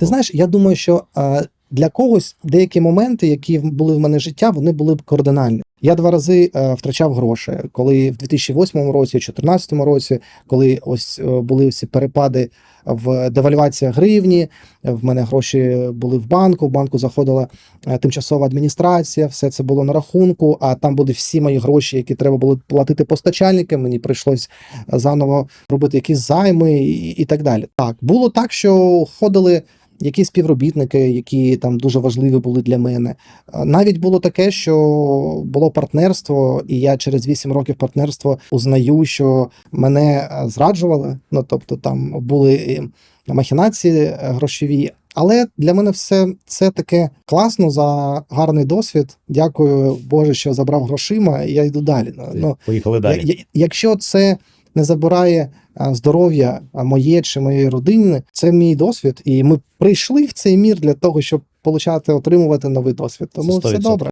Ти знаєш, я думаю, що е, для когось деякі моменти, які були в мене життя, вони були б кардинальні. Я два рази е, втрачав гроші, коли в 2008 році, 2014 році, коли ось е, були ці перепади в девальвація гривні, в мене гроші були в банку. В банку заходила тимчасова адміністрація, все це було на рахунку. А там були всі мої гроші, які треба було платити постачальникам. Мені прийшлось заново робити якісь займи і, і так далі. Так було так, що ходили якісь співробітники, які там дуже важливі були для мене. Навіть було таке, що було партнерство, і я через 8 років партнерства узнаю, що мене зраджували. Ну тобто там були махінації е, грошові. Але для мене все це таке класно за гарний досвід. Дякую Боже, що забрав грошима, і я йду далі. Ну, Поїхали далі. я- я- Якщо це не забирає здоров'я моє чи моєї родини, це мій досвід, і ми прийшли в цей мір для того, щоб получати, отримувати новий досвід. Тому все 100%. добре.